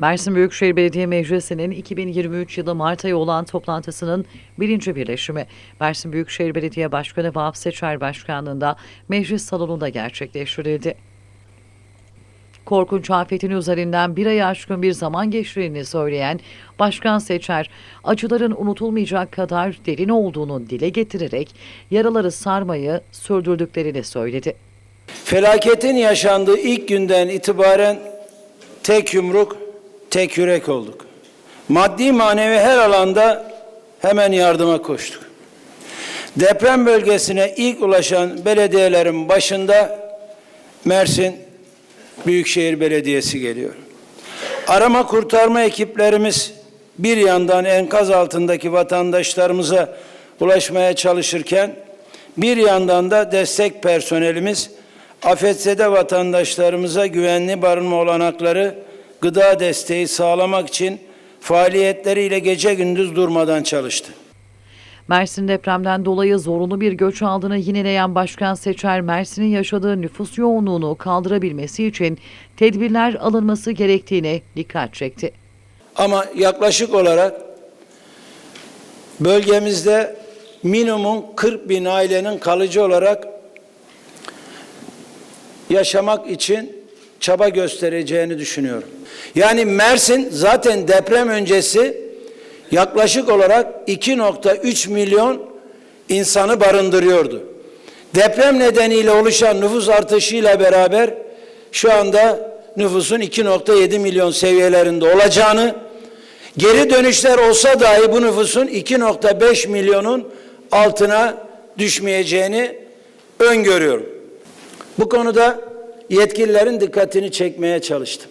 Mersin Büyükşehir Belediye Meclisi'nin 2023 yılı Mart ayı olan toplantısının birinci birleşimi Mersin Büyükşehir Belediye Başkanı Vahap Seçer Başkanlığında meclis salonunda gerçekleştirildi. Korkunç afetin üzerinden bir ay aşkın bir zaman geçtiğini söyleyen Başkan Seçer, acıların unutulmayacak kadar derin olduğunu dile getirerek yaraları sarmayı sürdürdüklerini söyledi. Felaketin yaşandığı ilk günden itibaren tek yumruk, tek yürek olduk. Maddi manevi her alanda hemen yardıma koştuk. Deprem bölgesine ilk ulaşan belediyelerin başında Mersin Büyükşehir Belediyesi geliyor. Arama kurtarma ekiplerimiz bir yandan enkaz altındaki vatandaşlarımıza ulaşmaya çalışırken bir yandan da destek personelimiz afetzede vatandaşlarımıza güvenli barınma olanakları, gıda desteği sağlamak için faaliyetleriyle gece gündüz durmadan çalıştı. Mersin depremden dolayı zorunlu bir göç aldığını yineleyen Başkan Seçer, Mersin'in yaşadığı nüfus yoğunluğunu kaldırabilmesi için tedbirler alınması gerektiğine dikkat çekti. Ama yaklaşık olarak bölgemizde minimum 40 bin ailenin kalıcı olarak yaşamak için çaba göstereceğini düşünüyorum. Yani Mersin zaten deprem öncesi yaklaşık olarak 2.3 milyon insanı barındırıyordu. Deprem nedeniyle oluşan nüfus artışıyla beraber şu anda nüfusun 2.7 milyon seviyelerinde olacağını, geri dönüşler olsa dahi bu nüfusun 2.5 milyonun altına düşmeyeceğini öngörüyorum. Bu konuda yetkililerin dikkatini çekmeye çalıştım.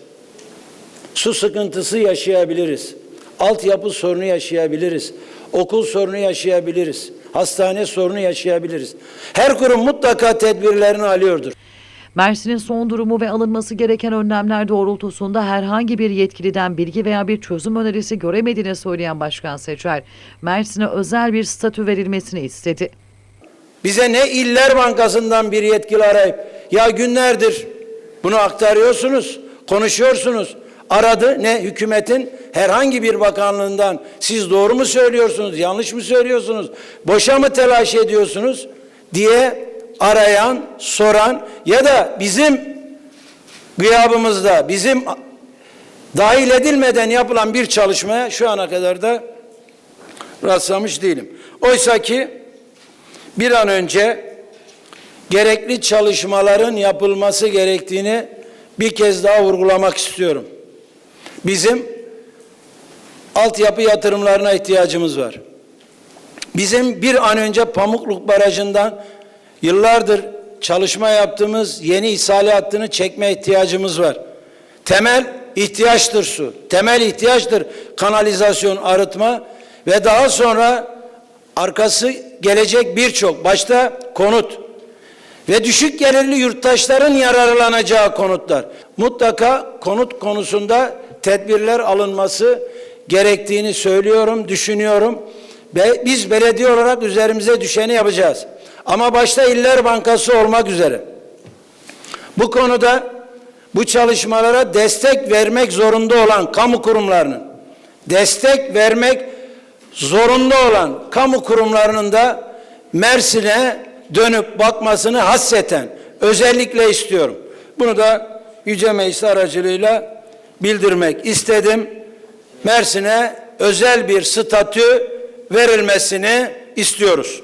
Su sıkıntısı yaşayabiliriz. Altyapı sorunu yaşayabiliriz. Okul sorunu yaşayabiliriz. Hastane sorunu yaşayabiliriz. Her kurum mutlaka tedbirlerini alıyordur. Mersin'in son durumu ve alınması gereken önlemler doğrultusunda herhangi bir yetkiliden bilgi veya bir çözüm önerisi göremediğini söyleyen Başkan Seçer, Mersin'e özel bir statü verilmesini istedi. Bize ne İller Bankası'ndan bir yetkili arayıp ya günlerdir bunu aktarıyorsunuz, konuşuyorsunuz. Aradı ne hükümetin herhangi bir bakanlığından siz doğru mu söylüyorsunuz, yanlış mı söylüyorsunuz, boşa mı telaş ediyorsunuz diye arayan, soran ya da bizim gıyabımızda bizim dahil edilmeden yapılan bir çalışmaya şu ana kadar da rastlamış değilim. Oysa ki bir an önce gerekli çalışmaların yapılması gerektiğini bir kez daha vurgulamak istiyorum. Bizim altyapı yatırımlarına ihtiyacımız var. Bizim bir an önce Pamukluk Barajı'ndan yıllardır çalışma yaptığımız yeni ishale hattını çekme ihtiyacımız var. Temel ihtiyaçtır su. Temel ihtiyaçtır kanalizasyon, arıtma ve daha sonra arkası gelecek birçok başta konut ve düşük gelirli yurttaşların yararlanacağı konutlar. Mutlaka konut konusunda tedbirler alınması gerektiğini söylüyorum, düşünüyorum. Ve biz belediye olarak üzerimize düşeni yapacağız. Ama başta İller Bankası olmak üzere. Bu konuda bu çalışmalara destek vermek zorunda olan kamu kurumlarının, destek vermek zorunda olan kamu kurumlarının da Mersin'e dönüp bakmasını hasseten özellikle istiyorum. Bunu da Yüce Meclis aracılığıyla bildirmek istedim. Mersin'e özel bir statü verilmesini istiyoruz.